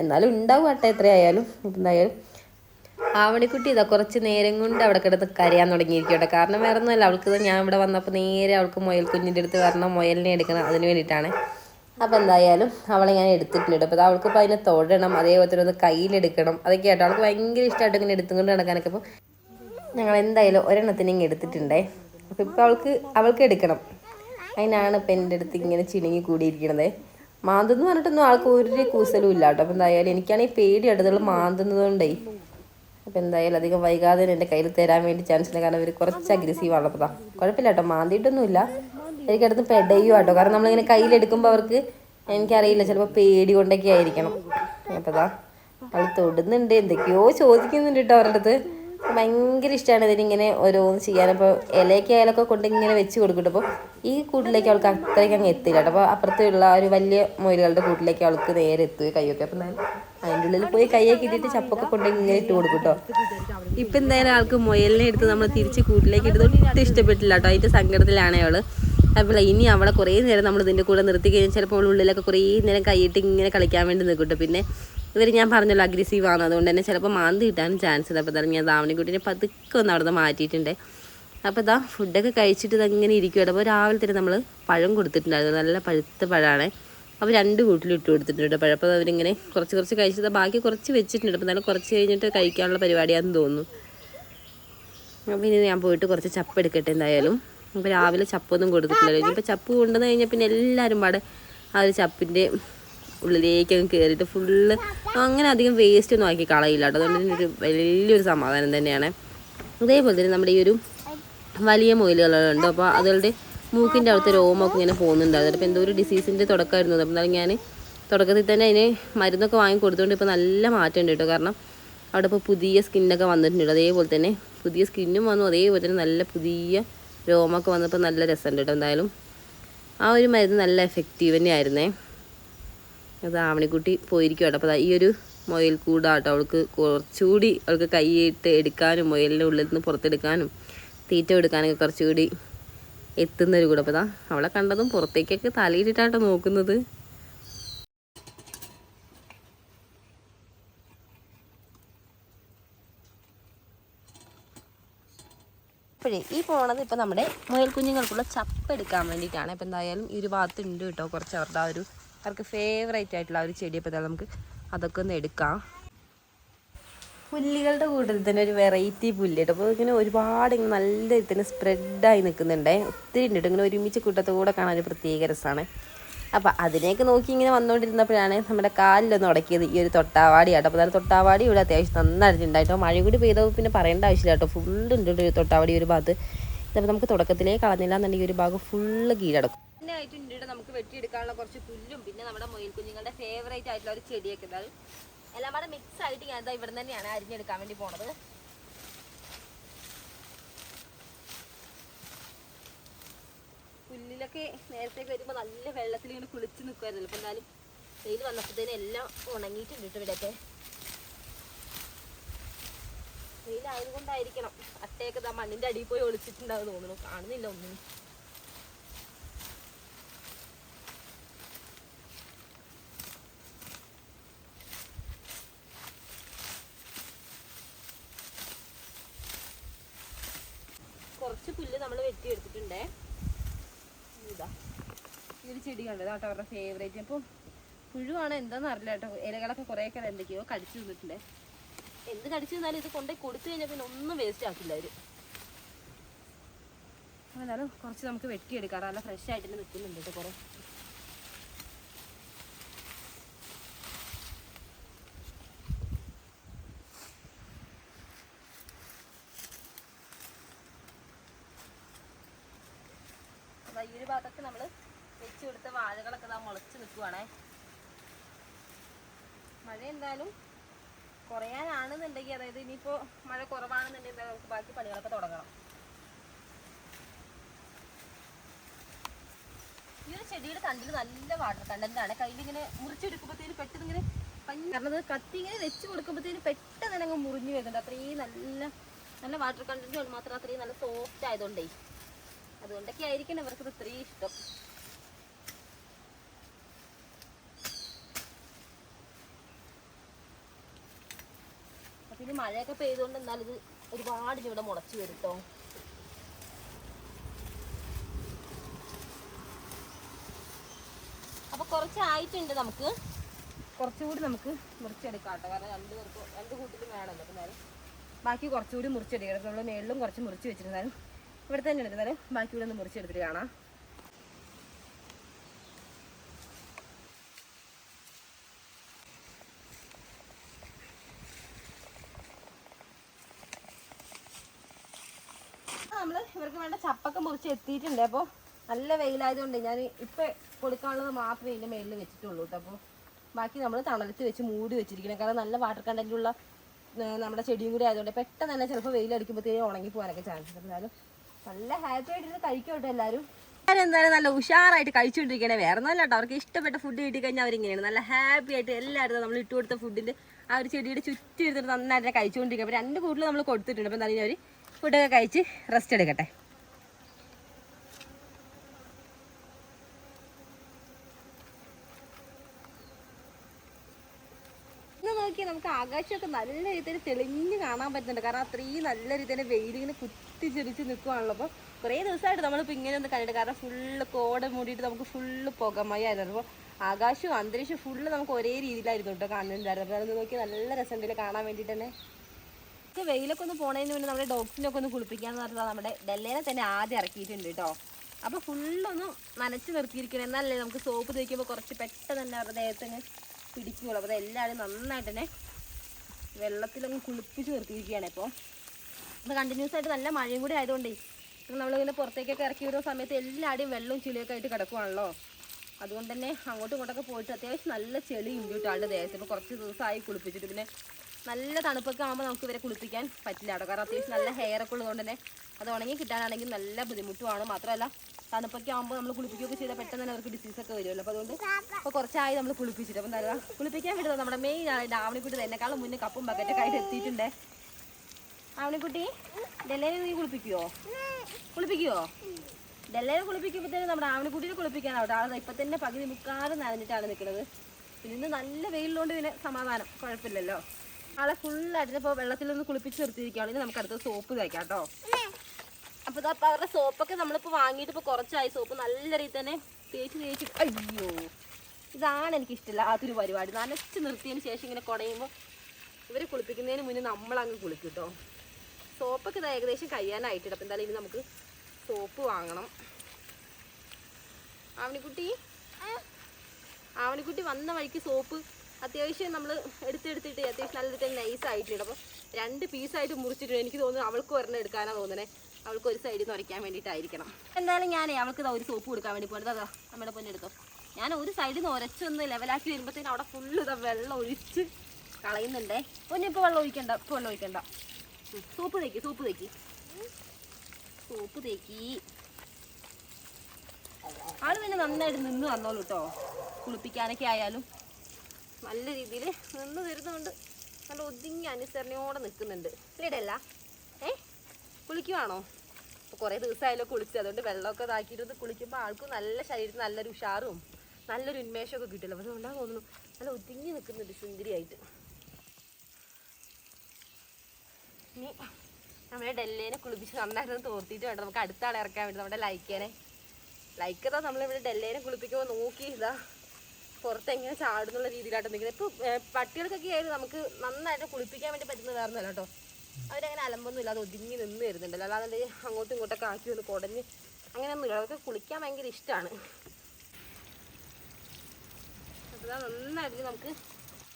എന്നാലും ഉണ്ടാവും അട്ട എത്രയായാലും. എന്തായാലും ആവണിക്കുട്ടി ഇതാ കുറച്ച് നേരം കൊണ്ട് അവിടെ കിടന്ന് കരയാൻ തുടങ്ങിയിരിക്കട്ടെ കാരണം വേറെ ഒന്നുമല്ല അവൾക്ക് ഞാൻ ഇവിടെ വന്നപ്പോൾ നേരെ അവൾക്ക് മുയൽ കുഞ്ഞിന്റെ അടുത്ത് വരണം മുയലിനെ എടുക്കണം അതിന് വേണ്ടിയിട്ടാണ്. അപ്പോൾ എന്തായാലും അവളെ ഞാൻ എടുത്തിട്ടുണ്ട് അപ്പോൾ അവൾക്ക് ഇപ്പോൾ അതിനെ തൊഴണം അതേപോലെ തന്നെ ഒന്ന് കയ്യിലെടുക്കണം. അതൊക്കെ ആയിട്ട് അവൾക്ക് ഭയങ്കര ഇഷ്ടമായിട്ട് ഇങ്ങനെ എടുത്തുകൊണ്ട് നടക്കാനൊക്കെ. അപ്പോൾ ഞങ്ങൾ എന്തായാലും ഒരെണ്ണത്തിന് ഇങ്ങനെ എടുത്തിട്ടുണ്ടേ. അപ്പോൾ ഇപ്പോൾ അവൾക്ക് അവൾക്ക് എടുക്കണം. അതിനാണ് ഇപ്പം എന്റെ അടുത്ത് ഇങ്ങനെ ചിണുങ്ങി കൂടിയിരിക്കണത്. മാന്തെന്ന് പറഞ്ഞിട്ടൊന്നും ആൾക്ക് ഒരു കൂസലും ഇല്ല കേട്ടോ. അപ്പോൾ എന്തായാലും എനിക്കാണെങ്കിൽ പേടി അടുത്തുള്ള മാന്തുന്നത് കൊണ്ടേ അപ്പോൾ എന്തായാലും അധികം വൈകാതെ എന്റെ കയ്യിൽ തരാൻ വേണ്ടി ചാൻസ് ഉണ്ട് കാരണം ഇവർ കുറച്ച് അഗ്രസീവ് ആണ് അപ്പോൾ കുഴപ്പമില്ല കേട്ടോ. മാന്തിയിട്ടൊന്നുമില്ല. എനിക്കടുത്ത് പെടയും കേട്ടോ കാരണം നമ്മളിങ്ങനെ കയ്യിലെടുക്കുമ്പോൾ അവർക്ക് എനിക്കറിയില്ല. ചിലപ്പോൾ പേടി കൊണ്ടൊക്കെ ആയിരിക്കണം. അപ്പോൾ ഇതാ അവൾ തൊടുന്നുണ്ട്. എന്തൊക്കെയോ ചോദിക്കുന്നുണ്ട് കേട്ടോ അവരുടെ അടുത്ത്. ഭയങ്കര ഇഷ്ടമാണ് ഇതിനിങ്ങനെ ഓരോന്ന് ചെയ്യാൻ. അപ്പോൾ ഇലയൊക്കെ ആയാലൊക്കെ കൊണ്ട് ഇങ്ങനെ വെച്ച് കൊടുക്കട്ടെ അപ്പോൾ ഈ കൂട്ടിലേക്ക് അവൾക്ക് അത്രയ്ക്ക് അങ്ങ് എത്തില്ല കേട്ടോ. അപ്പോൾ അപ്പുറത്തുള്ള ഒരു വലിയ മുയലുകളുടെ കൂട്ടിലേക്ക് അവൾക്ക് നേരെ എത്തുക കൈയൊക്കെ അപ്പം ഞാൻ അതിന്റെ ഉള്ളിൽ പോയി കൈയൊക്കെ ഇട്ടിട്ട് ചപ്പൊക്കെ കൊണ്ട് ഇങ്ങനെ ഇട്ട് കൊടുക്കും കേട്ടോ. ഇപ്പം എന്തായാലും ആൾക്ക് മുയലിനെ എടുത്ത് നമ്മൾ തിരിച്ച് കൂട്ടിലേക്ക് ഇട്ട് ഒട്ടും ഇഷ്ടപ്പെട്ടില്ല കേട്ടോ. അതിന്റെ സങ്കടത്തിലാണ് അവൾ അപ്പോൾ ഇനി അവളെ കുറേ നേരം നമ്മൾ ഇതിന്റെ കൂടെ നിർത്തി കഴിഞ്ഞാൽ ചിലപ്പോൾ അവൾ ഉള്ളിലൊക്കെ കുറേ നേരം കൈയിട്ട് ഇങ്ങനെ കളിക്കാൻ വേണ്ടി നിൽക്കും കേട്ടോ. പിന്നെ ഇവർ ഞാൻ പറഞ്ഞല്ലോ അഗ്രസീവ് ആണ്. അതുകൊണ്ട് തന്നെ ചിലപ്പോൾ മാന്തി കിട്ടാനും ചാൻസ് ഉണ്ട് അപ്പോൾ ഞാൻ ദാവണിക്കുട്ടിനെ പതുക്കെ ഒന്ന് അവിടെ നിന്ന് മാറ്റിയിട്ടുണ്ട്. അപ്പോൾ ഇതാ ഫുഡൊക്കെ കഴിച്ചിട്ട് ഇതങ്ങനെ ഇരിക്കുകയാണ് അപ്പോൾ രാവിലെ തന്നെ നമ്മൾ പഴം കൊടുത്തിട്ടുണ്ടായിരുന്നു. നല്ല പഴുത്ത പഴമാണ് അപ്പോൾ രണ്ട് കൂട്ടിൽ ഇട്ട് കൊടുത്തിട്ടുണ്ട് പഴം. അപ്പോൾ അവരിങ്ങനെ കുറച്ച് കുറച്ച് കഴിച്ചത് ബാക്കി കുറച്ച് വെച്ചിട്ടുണ്ട്. അപ്പോൾ നല്ല കുറച്ച് കഴിഞ്ഞിട്ട് കഴിക്കാനുള്ള പരിപാടിയാണെന്ന് തോന്നുന്നു. അപ്പോൾ ഇനി ഞാൻ പോയിട്ട് കുറച്ച് ചപ്പ് എടുക്കട്ടെ എന്തായാലും. അപ്പോൾ രാവിലെ ചപ്പൊന്നും കൊടുത്തിട്ടില്ലല്ലോ. ഇനിയിപ്പോൾ ചപ്പ് കൊണ്ടുവന്ന് കഴിഞ്ഞാൽ പിന്നെ എല്ലാവരും പാടെ ആ ഒരു ചപ്പിന്റെ ഉള്ളിലേക്ക് അങ്ങ് കയറിയിട്ട് ഫുള്ള് അങ്ങനെ അധികം വേസ്റ്റ് ഒന്നും ആക്കി കളയില്ല കേട്ടോ. അതുകൊണ്ട് ഒരു വലിയൊരു സമാധാനം തന്നെയാണ്. അതേപോലെ തന്നെ നമ്മുടെ ഈ ഒരു വലിയ മുയലുകളുണ്ട്. അപ്പോൾ അതുകളുടെ മൂക്കിന്റെ അവിടുത്തെ രോമൊക്കെ ഇങ്ങനെ പോകുന്നുണ്ടായിരുന്നു അപ്പോൾ എന്തോ ഒരു ഡിസീസിന്റെ തുടക്കമായിരുന്നു. അപ്പം എന്നാലും ഞാൻ തുടക്കത്തിൽ തന്നെ അതിന് മരുന്നൊക്കെ വാങ്ങി കൊടുത്തുകൊണ്ട് ഇപ്പോൾ നല്ല മാറ്റമുണ്ട് കേട്ടോ. കാരണം അവിടെ ഇപ്പോൾ പുതിയ സ്കിന്നൊക്കെ വന്നിട്ടുണ്ട്. അതേപോലെ തന്നെ പുതിയ സ്കിന്നും വന്നു. അതേപോലെ തന്നെ നല്ല പുതിയ രോമൊക്കെ വന്നപ്പോൾ നല്ല രസമുണ്ട് കേട്ടോ. എന്തായാലും ആ ഒരു മരുന്ന് നല്ല എഫക്റ്റീവ് തന്നെയായിരുന്നേ. അത് ആവണിക്കുട്ടി പോയിരിക്കും കേട്ടോ അപ്പോൾ ഈ ഒരു മുയൽ കൂടാട്ടോ അവൾക്ക് കുറച്ചുകൂടി അവൾക്ക് കൈയിട്ട് എടുക്കാനും മുയലിന്റെ ഉള്ളിൽ നിന്ന് പുറത്തെടുക്കാനും തീറ്റ എടുക്കാനൊക്കെ കുറച്ചുകൂടി എത്തുന്നൊരു കൂടെ. അപ്പോൾ അവളെ കണ്ടതും പുറത്തേക്കൊക്കെ തലയിട്ടിട്ടാട്ടോ നോക്കുന്നത്. ഈ പോണത് ഇപ്പം നമ്മുടെ മുയൽ കുഞ്ഞുങ്ങൾക്കുള്ള ചപ്പ് എടുക്കാൻ വേണ്ടിയിട്ടാണ്. ഇപ്പം എന്തായാലും ഈ ഒരു ഭാഗത്ത് ഉണ്ട് കേട്ടോ കുറച്ച് അവരുടെ ആ ഒരു അവർക്ക് ഫേവറേറ്റ് ആയിട്ടുള്ള ഒരു ചെടി അപ്പോൾ നമുക്ക് അതൊക്കെ ഒന്ന് എടുക്കാം. പുല്ലുകളുടെ കൂട്ടത്തിൽ തന്നെ ഒരു വെറൈറ്റി പുല്ല് കേട്ടോ. അപ്പോൾ ഇങ്ങനെ ഒരുപാട് ഇങ്ങനെ നല്ല ഇതിന് സ്പ്രെഡായി നിൽക്കുന്നുണ്ടേ. ഒത്തിരി ഉണ്ട് ഇങ്ങനെ ഒരുമിച്ച് കൂട്ടത്തോടെ കാണാൻ ഒരു പ്രത്യേക രസമാണ്. അപ്പോൾ അതിനെയൊക്കെ നോക്കി ഇങ്ങനെ വന്നുകൊണ്ടിരുന്നപ്പോഴാണ് നമ്മുടെ കാലിലൊന്ന് ഉടക്കിയത് ഈ ഒരു തൊട്ടാവാടി കേട്ടോ. അപ്പോൾ അതായത് തൊട്ടാവാടി ഇവിടെ അത്യാവശ്യം നന്നായിട്ടുണ്ടായിട്ടോ മഴ കൂടി പെയ്തോ പിന്നെ പറയേണ്ട ആവശ്യമില്ല കേട്ടോ. ഫുള്ള് ഉണ്ട് ഒരു ഈ തൊട്ടാവാടി ഒരു ഭാഗത്ത്. ഇതപ്പോൾ നമുക്ക് തുടക്കത്തിലേ കളഞ്ഞില്ല എന്നുണ്ടെങ്കിൽ ഒരു ഭാഗം ഫുള്ള് കീഴടക്കും. പിന്നെ ആയിട്ടുണ്ട് നമുക്ക് വെട്ടിയെടുക്കാനുള്ള കുറച്ച് പുല്ലും പിന്നെ നമ്മുടെ മൊയിൽ കുഞ്ഞുങ്ങളുടെ ഫേവറേറ്റ് ആയിട്ടുള്ള ഒരു ചെടിയൊക്കെ ഉണ്ടാവും എല്ലാം കൂടെ മിക്സ് ആയിട്ട് ഞാൻ ഇവിടെ തന്നെയാണ് അരിഞ്ഞെടുക്കാൻ വേണ്ടി പോണത്. പുല്ലിലൊക്കെ നേരത്തെ വരുമ്പോൾ നല്ല വെള്ളത്തിൽ ഇങ്ങനെ കുളിച്ച് നിൽക്കുമായിരുന്നല്ലോ അപ്പം എന്നാലും വെയിൽ വന്നപ്പോഴത്തേനും എല്ലാം ഉണങ്ങിയിട്ടുണ്ട് കേട്ടോ ഇവിടെയൊക്കെ വെയിലായത് കൊണ്ടായിരിക്കണം അട്ടയൊക്കെ മണ്ണിന്റെ അടിയിൽ പോയി ഒളിച്ചിട്ടുണ്ടാവും തോന്നുന്നു. കാണുന്നില്ല ഒന്നും കുറച്ച് പുല്ല് നമ്മൾ വെട്ടി എടുത്തിട്ടുണ്ടേ ഇതാ ഒരു ചെടി കേട്ടോ അവരുടെ ഫേവറേറ്റ് അപ്പം പുഴുവാണ് എന്താണെന്ന് അറിയില്ല കേട്ടോ. ഇലകളൊക്കെ കുറേയൊക്കെ എന്തൊക്കെയോ കടിച്ചു തിന്നിട്ടുണ്ടേ. എന്ത് കടിച്ചു തന്നാലും ഇത് കൊണ്ടുപോയി കൊടുത്തു കഴിഞ്ഞാൽ പിന്നെ ഒന്നും വേസ്റ്റ് ആക്കില്ല അവർ എന്നാലും കുറച്ച് നമുക്ക് വെട്ടിയെടുക്കാം. നല്ല ഫ്രഷ് ആയിട്ട് നിൽക്കുന്നുണ്ട് കേട്ടോ കുറേ അതാ ഈ ഒരു ഭാഗത്തൊക്കെ നമ്മൾ വെച്ച് കൊടുത്ത വാഴകളൊക്കെ ഇതാ മുളച്ച് നിൽക്കുവാണേ മഴ എന്തായാലും കുറയാനാണെന്നുണ്ടെങ്കിൽ അതായത് ഇനിയിപ്പോൾ മഴ കുറവാണെന്നുണ്ടെങ്കിൽ നമുക്ക് ബാക്കി പണികളൊക്കെ തുടങ്ങണം. ഈ ഒരു ചെടിയുടെ തണ്ടിൽ നല്ല വാട്ടർ കണ്ടന്റ് ആണ് കയ്യിൽ ഇങ്ങനെ മുറിച്ചെടുക്കുമ്പോഴത്തേന് പെട്ടെന്ന് ഇങ്ങനെ പഞ്ഞി കാരണം കത്തി ഇങ്ങനെ വെച്ച് കൊടുക്കുമ്പോഴത്തേന് പെട്ടെന്ന് അങ്ങ് മുറിഞ്ഞു വരുന്നുണ്ട്. അത്രയും നല്ല നല്ല വാട്ടർ കണ്ടന്റ് മാത്രം അത്രയും നല്ല സോഫ്റ്റ് ആയതുകൊണ്ടേ. അതുകൊണ്ടൊക്കെ ആയിരിക്കണം ഇവർക്ക് ഇത്രയും ഇഷ്ടം. ഇനി മഴയൊക്കെ പെയ്തുകൊണ്ട് എന്നാലും ഇത് ഒരുപാട് ഇവിടെ മുളച്ചു വരും കേട്ടോ അപ്പൊ കുറച്ചായിട്ടുണ്ട് നമുക്ക്. കുറച്ചുകൂടി നമുക്ക് മുറിച്ചെടുക്കാം കാരണം രണ്ട് പേർക്ക് രണ്ട് കൂട്ടിലും വേണമല്ലോ എന്നാലും ബാക്കി കുറച്ചുകൂടി മുറിച്ചെടുക്കണം നമ്മൾ മേളിലും കുറച്ച് മുറിച്ച് വെച്ചിരുന്നാലും ഇവിടെ തന്നെ എടുത്താലും ബാക്കി ഇവിടെ ഒന്ന് മുറിച്ചെടുത്തിട്ട് കാണാം നമ്മൾ ഇവർക്ക് വേണ്ട ചപ്പൊക്കെ മുറിച്ച് എത്തിയിട്ടുണ്ട്. അപ്പോൾ നല്ല വെയിലായതുകൊണ്ട് ഞാൻ ഇപ്പം കൊടുക്കാനുള്ളത് മാത്രമേ ഇതിന്റെ മേളിൽ വെച്ചിട്ടുള്ളൂ കേട്ടോ അപ്പോൾ ബാക്കി നമ്മൾ തണലത്ത് വെച്ച് മൂടി വെച്ചിരിക്കണം. കാരണം നല്ല വാട്ടർ കണ്ടന്റുള്ള നമ്മുടെ ചെടിയും കൂടി ആയതുകൊണ്ട് പെട്ടെന്ന് തന്നെ ചിലപ്പോൾ വെയിലടിക്കുമ്പോഴത്തേക്കും ഉണങ്ങി പോകാനൊക്കെ ചാൻസ് ഉണ്ട്. എന്നാലും നല്ല ഹാപ്പി ആയിട്ട് കഴിക്കും കേട്ടോ എല്ലാവരും എന്തായാലും നല്ല ഉഷാറായിട്ട് കഴിച്ചുകൊണ്ടിരിക്കണേ വേറെ ഒന്നും കേട്ടോ അവർക്ക് ഇഷ്ടപ്പെട്ട ഫുഡ് കിട്ടി കഴിഞ്ഞാൽ അവരിങ്ങനെയാണ്. നല്ല ഹാപ്പി ആയിട്ട് എല്ലാവരും നമ്മൾ ഇട്ട് കൊടുത്ത ഫുഡിന്റെ ആ ഒരു ചെടിയുടെ ചുറ്റും ഇരുന്നിട്ട് നന്നായിട്ട് കഴിച്ചുകൊണ്ടിരിക്കുക അപ്പോൾ രണ്ട് കൂട്ടിൽ നമ്മൾ കൊടുത്തിട്ടുണ്ട്. അപ്പോൾ എന്തായാലും അവർ ഫുഡൊക്കെ കഴിച്ച് റെസ്റ്റ് എടുക്കട്ടെ ഇന്ന് നോക്കി നമുക്ക് ആകാശമൊക്കെ നല്ല രീതിയിൽ തെളിഞ്ഞ് കാണാൻ പറ്റുന്നുണ്ട്. കാരണം അത്രയും നല്ല രീതിയിൽ വെയിൽ ഇങ്ങനെ കുത്തിച്ചിരിച്ച് നിൽക്കുവാണല്ലോ അപ്പോൾ കുറേ ദിവസമായിട്ട് നമ്മളിപ്പോൾ ഇങ്ങനെ ഒന്ന് കണ്ടിട്ട് കാരണം ഫുള്ള് കോട മൂടിയിട്ട് നമുക്ക് ഫുള്ള് പുകമയായിരുന്നു. അപ്പോൾ ആകാശവും അന്തരീക്ഷം ഫുള്ള് നമുക്ക് ഒരേ രീതിയിലായിരുന്നു കേട്ടോ കാണുന്നുണ്ടായിരുന്നു അപ്പോൾ നോക്കി നല്ല രസമുണ്ടല്ലേ കാണാൻ വേണ്ടിയിട്ട് തന്നെ? വെയിലൊക്കെ ഒന്ന് പോണതിന് മുന്നേ നമ്മുടെ ഡോഗ്സിനൊക്കെ ഒന്ന് കുളിപ്പിക്കാന്ന് പറഞ്ഞാൽ നമ്മുടെ ഡെല്ലേനെ തന്നെ ആദ്യം ഇറക്കിയിട്ടുണ്ട് കേട്ടോ. അപ്പോൾ ഫുള്ളൊന്നും നനച്ച് നിർത്തിയിരിക്കണം. എന്നാലല്ലേ നമുക്ക് സോപ്പ് തേക്കുമ്പോൾ കുറച്ച് പെട്ടെന്ന് തന്നെ അവരുടെ ദേഹത്തിന് പിടിക്കുകയുള്ളൂ അപ്പോൾ എല്ലാവരും നന്നായിട്ട് തന്നെ വെള്ളത്തിലങ്ങ് കുളിപ്പിച്ച് നിർത്തിയിരിക്കുകയാണ് ഇപ്പോൾ അപ്പോൾ കണ്ടിന്യൂസ് ആയിട്ട് നല്ല മഴയും കൂടി ആയതുകൊണ്ടേ നമ്മളിങ്ങനെ പുറത്തേക്കൊക്കെ ഇറക്കി വിടുന്ന സമയത്ത് എല്ലാവരുടെയും വെള്ളവും ചെളിയൊക്കെ ആയിട്ട് കിടക്കുവാണല്ലോ. അതുകൊണ്ട് തന്നെ അങ്ങോട്ടും ഇങ്ങോട്ടൊക്കെ പോയിട്ട് അത്യാവശ്യം നല്ല ചെളി ഉണ്ട് കേട്ടോ ആളുടെ ദേഹത്ത്. ഇപ്പോൾ കുറച്ച് ദിവസമായി കുളിപ്പിച്ചിട്ട് പിന്നെ നല്ല തണുപ്പൊക്കെ ആകുമ്പോൾ നമുക്ക് ഇവരെ കുളിപ്പിക്കാൻ പറ്റില്ല കേട്ടോ. കാരണം അത്യാവശ്യം നല്ല ഹെയറൊക്കെ ഉള്ളതുകൊണ്ട് തന്നെ അത് ഉണങ്ങി കിട്ടാനാണെങ്കിൽ നല്ല ബുദ്ധിമുട്ടുമാണ് മാത്രമല്ല തണുപ്പൊക്കെ ആകുമ്പോൾ നമ്മൾ കുളിപ്പിക്കുകയൊക്കെ ചെയ്താൽ പെട്ടെന്ന് തന്നെ അവർക്ക് ഡിസീസ് ഒക്കെ വരുമല്ലോ. അപ്പോൾ അതുകൊണ്ട് ഇപ്പോൾ കുറച്ചായി നമ്മൾ കുളിപ്പിച്ചിട്ട്. അപ്പം എന്താ കുളിപ്പിക്കാൻ വിടുന്നത് നമ്മുടെ മെയിൻ ആണ് ഡാവണിക്കുട്ടി എന്നെക്കാളും മുന്നേ കപ്പും ബക്കറ്റൊക്കെ ആയിട്ട് എത്തിയിട്ടുണ്ട്. ആവണിക്കുട്ടി ഡെല്ലേനെ നീ കുളിപ്പിക്കുവോ? കുളിപ്പിക്കുവോ? ഡെല്ലേനെ കുളിപ്പിക്കുമ്പോഴത്തേനും നമ്മുടെ ആവണിക്കുട്ടിനെ കുളിപ്പിക്കാനാവട്ടെ ആളെ ഇപ്പം തന്നെ പകുതി മുക്കാതെ നനഞ്ഞിട്ടാണ് നിൽക്കുന്നത് പിന്നെ ഇന്ന് നല്ല വെയിലുള്ളതുകൊണ്ട് ഇതിന് സമാധാനം. കുഴപ്പമില്ലല്ലോ ആളെ ഫുള്ളായിട്ട് ഇപ്പോൾ വെള്ളത്തിലൊന്ന് കുളിപ്പിച്ച് നിർത്തിയിരിക്കുകയാണെങ്കിൽ നമുക്ക് അടുത്ത സോപ്പ് തയ്ക്കാം കേട്ടോ. അപ്പോൾ ഇതാ അപ്പോൾ അവരുടെ സോപ്പൊക്കെ നമ്മളിപ്പോൾ വാങ്ങിയിട്ട് ഇപ്പോൾ കുറച്ചായി. സോപ്പ് നല്ല രീതിയിൽ തന്നെ തേച്ച് തേച്ച് അയ്യോ. ഇതാണ് എനിക്ക് ഇഷ്ടമില്ലാത്തൊരു പരിപാടി. നനച്ച് നിർത്തിയതിന് ശേഷം ഇങ്ങനെ കുടയുമ്പോൾ ഇവരെ കുളിപ്പിക്കുന്നതിന് മുന്നേ നമ്മളങ്ങ് കുളിക്കും കേട്ടോ സോപ്പൊക്കെ ഇത് ഏകദേശം കഴിയാനായിട്ടുണ്ട്. അപ്പം എന്തായാലും ഇനി നമുക്ക് സോപ്പ് വാങ്ങണം. ആവണിക്കുട്ടി? ആവണിക്കുട്ടി വന്ന വഴിക്ക് സോപ്പ് അത്യാവശ്യം നമ്മൾ എടുത്തെടുത്തിട്ട് അത്യാവശ്യം നല്ല രീതിയിൽ നൈസ് ആയിട്ടുണ്ട് അപ്പോൾ രണ്ട് പീസായിട്ട് മുറിച്ചിട്ടുണ്ട്. എനിക്ക് തോന്നുന്നു അവൾക്ക് ഒരെണ്ണം എടുക്കാനാണ് തോന്നുന്നത് അവൾക്ക് ഒരു സൈഡിൽ നിന്ന് ഉരയ്ക്കാൻ വേണ്ടിയിട്ടായിരിക്കണം. എന്തായാലും ഞാനേ അവൾക്ക് ഒരു സോപ്പ് കൊടുക്കാൻ വേണ്ടി പോകണത് അതാ നമ്മുടെ പൊന്നെ എടുത്തോ. ഞാൻ ഒരു സൈഡിൽ നിന്ന് ഉരച്ചൊന്ന് ലെവലാക്കി വരുമ്പോഴത്തേനും അവിടെ ഫുള്ള് ഇതാ വെള്ളം ഒഴിച്ച് കളയുന്നുണ്ടേ. പൊന്നെ ഇപ്പോൾ വെള്ളം ഒഴിക്കണ്ട ഇപ്പോൾ വെള്ളം ഒഴിക്കണ്ട. സോപ്പ് തേക്കി സോപ്പ് തേക്കി. സോപ്പ് തേക്കി. ആൾ പിന്നെ നന്നായിട്ട് നിന്ന് വന്നോളൂ കേട്ടോ കുളിപ്പിക്കാനൊക്കെ ആയാലും. നല്ല രീതിയിൽ നിന്ന് തരുന്നുണ്ട് നല്ല ഒതുങ്ങി അനുസരണയോടെ നിൽക്കുന്നുണ്ട്. ഇല്ലടല്ല കുളിക്കുവാണോ? അപ്പോൾ കുറേ ദിവസമായാലോ കുളിച്ച്. അതുകൊണ്ട് വെള്ളമൊക്കെ ഇതാക്കിയിട്ട് കുളിക്കുമ്പോൾ ആൾക്കും നല്ല ശരീരത്തിന് നല്ലൊരു ഉഷാറും നല്ലൊരു ഉന്മേഷമൊക്കെ കിട്ടില്ല അപ്പോൾ അതുകൊണ്ടാ തോന്നുന്നു നല്ല ഒതുങ്ങി നിൽക്കുന്നുണ്ട് സുന്ദരിയായിട്ട്. ഇനി നമ്മുടെ ഡെല്ലേനെ കുളിപ്പിച്ച് നന്നായിട്ട് തോർത്തിയിട്ട് വേണ്ട. നമുക്ക് അടുത്ത ആളെ ഇറക്കാൻ വേണ്ടി നമ്മുടെ ലൈക്കേനെ. ലൈക്ക് ഇതാ നമ്മളിവിടെ ഡെല്ലേനെ കുളിപ്പിക്കുമ്പോൾ നോക്കി ഇതാ പുറത്ത് എങ്ങനെ ചാടുന്നുള്ള രീതിയിലായിട്ട് നിൽക്കുന്നത്. ഇപ്പോൾ പട്ടികൾക്കൊക്കെ ആയിരുന്നു നമുക്ക് നന്നായിട്ട് കുളിപ്പിക്കാൻ വേണ്ടി പറ്റുന്ന വേറെ കേട്ടോ. അവരങ്ങനെ അലമ്പൊന്നും ഇല്ലാതെ ഒതുങ്ങി നിന്ന് വരുന്നുണ്ടല്ലോ. അല്ലാതെ അങ്ങോട്ടും ഇങ്ങോട്ടൊക്കെ ആക്കി വന്ന് കുടഞ്ഞ് അങ്ങനെയൊന്നുമില്ല അവർക്ക് കുളിക്കാൻ ഭയങ്കര ഇഷ്ടമാണ് അപ്പോൾ നന്നായിട്ട് നമുക്ക്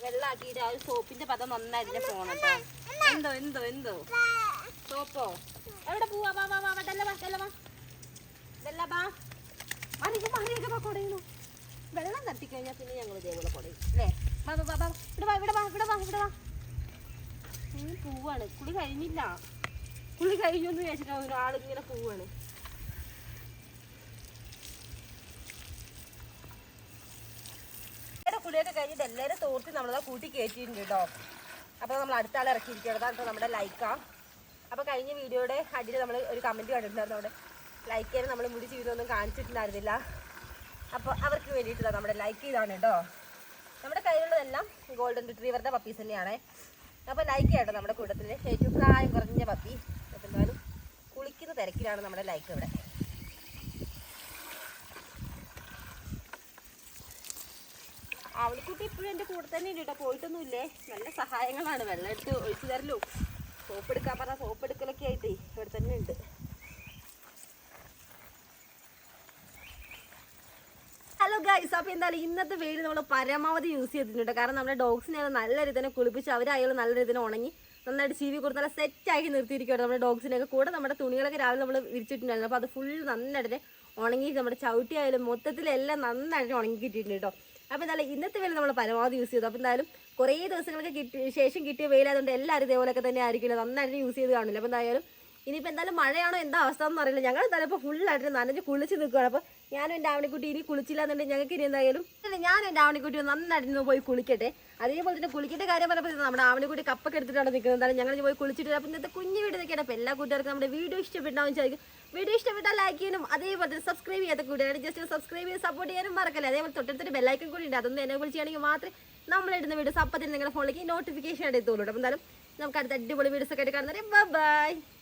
വെള്ളമാക്കിയിട്ട് ആ ഒരു സോപ്പിന്റെ പദം നന്നായിട്ട് പോകണം എന്തോ എന്തോ എന്തോ? സോപ്പോ? എവിടെ പോവാ? വാ വാ വാ വാ വാ ഡെല്ല വാ വെള്ള വാ മറിയൊക്കെ മറിയൊക്കെ വാ കുടയുന്നു വെള്ളം തട്ടിക്കഴിഞ്ഞാൽ പിന്നെ ഞങ്ങൾ ഇതേപോലെ കുടയും. അല്ലേ? വാ വാ വാ. ഇവിടെ വാ ഇവിടെ വാ ഇവിടെ വാ ഇവിടെ വാ. ഇനി പോവാണ്. കുളി കഴിഞ്ഞില്ല. കുളി കഴിഞ്ഞു എന്ന് വിചാരിച്ചിട്ട് ഒരാളിങ്ങനെ പോവാണ്. കുളിയൊക്കെ കഴിഞ്ഞിട്ട് എല്ലാവരും തോർത്തി നമ്മളതാ കൂട്ടി കയറ്റിയിട്ടുണ്ട് കേട്ടോ. അപ്പോൾ നമ്മൾ അടുത്ത ആളെ ഇറക്കിയിരിക്കുകയാണ്. അതാണ് നമ്മുടെ ലൈക്കാ. അപ്പോൾ കഴിഞ്ഞ വീഡിയോയുടെ അടിയിൽ നമ്മൾ ഒരു കമന്റ് കണ്ടിട്ടുണ്ടായിരുന്നു. അവിടെ ലൈക്ക് ചെയ്യാൻ നമ്മൾ മുടി ജീവിതമൊന്നും കാണിച്ചിട്ടുണ്ടായിരുന്നില്ല. അപ്പോൾ അവർക്ക് വേണ്ടിയിട്ടുള്ള നമ്മുടെ ലൈക്ക് ചെയ്താണ് കേട്ടോ. നമ്മുടെ കയ്യിലുള്ളതെല്ലാം ഗോൾഡൻ റിട്രീവറിന്റെ പപ്പീസ് തന്നെയാണ്. അപ്പോൾ ലൈക്ക് കേട്ടോ നമ്മുടെ കൂട്ടത്തിൽ ഏറ്റവും പ്രായം കുറഞ്ഞ പപ്പി. അപ്പോൾ എന്തായാലും കുളിക്കുന്ന തിരക്കിലാണ് നമ്മുടെ ലൈക്ക് ഇവിടെ. അവളിക്കുട്ടി ഇപ്പോഴും എന്റെ കൂടെ തന്നെ ഉണ്ട് കേട്ടോ പോയിട്ടൊന്നുമില്ലേ? നല്ല സഹായങ്ങളാണ്. വെള്ളം എടുത്ത് ഒഴിച്ചു തരലോ. സോപ്പ് എടുക്കാൻ പറഞ്ഞാൽ സോപ്പ് എടുക്കലൊക്കെ ആയിട്ടേ ഇവിടെ തന്നെ ഉണ്ട്. ഗൈസ് അപ്പോൾ എന്തായാലും ഇന്നത്തെ വെയിൽ നമ്മൾ പരമാവധി യൂസ് ചെയ്തിട്ടുണ്ട്. കാരണം നമ്മുടെ ഡോഗ്സിനെ നല്ല രീതിയിൽ തന്നെ കുളിപ്പിച്ച് അയാൾ നല്ല രീതിയിൽ ഉണങ്ങി നന്നായിട്ട് ചീവി കൊടുത്ത് നല്ല സെറ്റാക്കി നിർത്തിയിരിക്കുകയാണ് നമ്മുടെ ഡോഗ്സിനെയൊക്കെ കൂടെ നമ്മുടെ തുണികളൊക്കെ രാവിലെ നമ്മൾ വിരിച്ചിട്ടുണ്ടായിരുന്നു. അപ്പോൾ അത് ഫുൾ നന്നായിട്ട് ഉണങ്ങി നമ്മുടെ ചവിട്ടി ആയാലും മൊത്തത്തിലെല്ലാം നന്നായിട്ട് ഉണങ്ങി കിട്ടിയിട്ടുണ്ട് കേട്ടോ. അപ്പോൾ എന്തായാലും ഇന്നത്തെ വെയിൽ നമ്മൾ പരമാവധി യൂസ് ചെയ്തു. അപ്പോൾ എന്തായാലും കുറേ ദിവസങ്ങൾക്ക് കിട്ടി ശേഷം കിട്ടിയ വെയിലായതുകൊണ്ട് എല്ലാവരും ഇതേപോലെയൊക്കെ തന്നെ ആയിരിക്കില്ല. നന്നായിട്ട് യൂസ് ചെയ്ത് കാണില്ല. അപ്പോൾ എന്തായാലും ഇനിയിപ്പോൾ എന്തായാലും മഴയാണോ? എന്താ അവസ്ഥ എന്ന് അറിയില്ല. ഞങ്ങൾ എന്തായാലും ഇപ്പോൾ ഫുള്ളായിട്ട് നനഞ്ഞ് കുളിച്ച് നിൽക്കുകയാണ്. അപ്പോൾ ഞാനും എന്റെ ആവണിക്കുട്ടി ഇനി കുളിച്ചില്ല എന്നുണ്ടെങ്കിൽ ഞങ്ങൾക്ക് ഇനി എന്തായാലും. ഞാൻ എന്റെ ആവണിക്കുട്ടി നന്നായിട്ട് പോയി കുളിക്കട്ടെ. അതേപോലെ തന്നെ കുളിക്കേണ്ട കാര്യം പറഞ്ഞപ്പോൾ നമ്മുടെ ആവണിക്കുട്ടി കപ്പൊക്കെ എടുത്തിട്ടാണ് നിൽക്കുന്നത് ഞങ്ങൾ പോയി കുളിച്ചിട്ട് അപ്പം ഇന്നത്തെ കുഞ്ഞു വീട് നിൽക്കട്ടെ അപ്പോൾ എല്ലാ കൂട്ടുകാർക്കും നമ്മുടെ വീഡിയോ ഇഷ്ടപ്പെട്ടാവും ചോദിക്കും. വീഡിയോ ഇഷ്ടപ്പെട്ടാൽ ലൈക്ക് ചെയ്യാനും അതേപോലെ തന്നെ സബ്സ്ക്രൈബ് ചെയ്യാത്ത കൂട്ടുകാർ ജസ്റ്റ് സബ്സ്ക്രൈബ് ചെയ്ത് സപ്പോർട്ട് ചെയ്യാനും മറക്കല്ലേ? അതേപോലെ തൊട്ടടുത്തൊരു ബെല്ലൈക്കൻ കൂടി ഉണ്ട്. അതൊന്നും എന്നെ വിളിച്ചാണെങ്കിൽ മാത്രമേ നമ്മളിടുന്ന വീഡിയോസ് അപ്പം തന്നെ നിങ്ങളുടെ ഫോണിലേക്ക് നോട്ടിഫിക്കേഷൻ ആയിട്ട് എത്തുള്ളൂ അപ്പം എന്തായാലും നമുക്ക് അടുത്ത അടിപൊളി വീഡിയോസ് ഒക്കെ ആയിട്ട് കാണുന്നത് ബൈ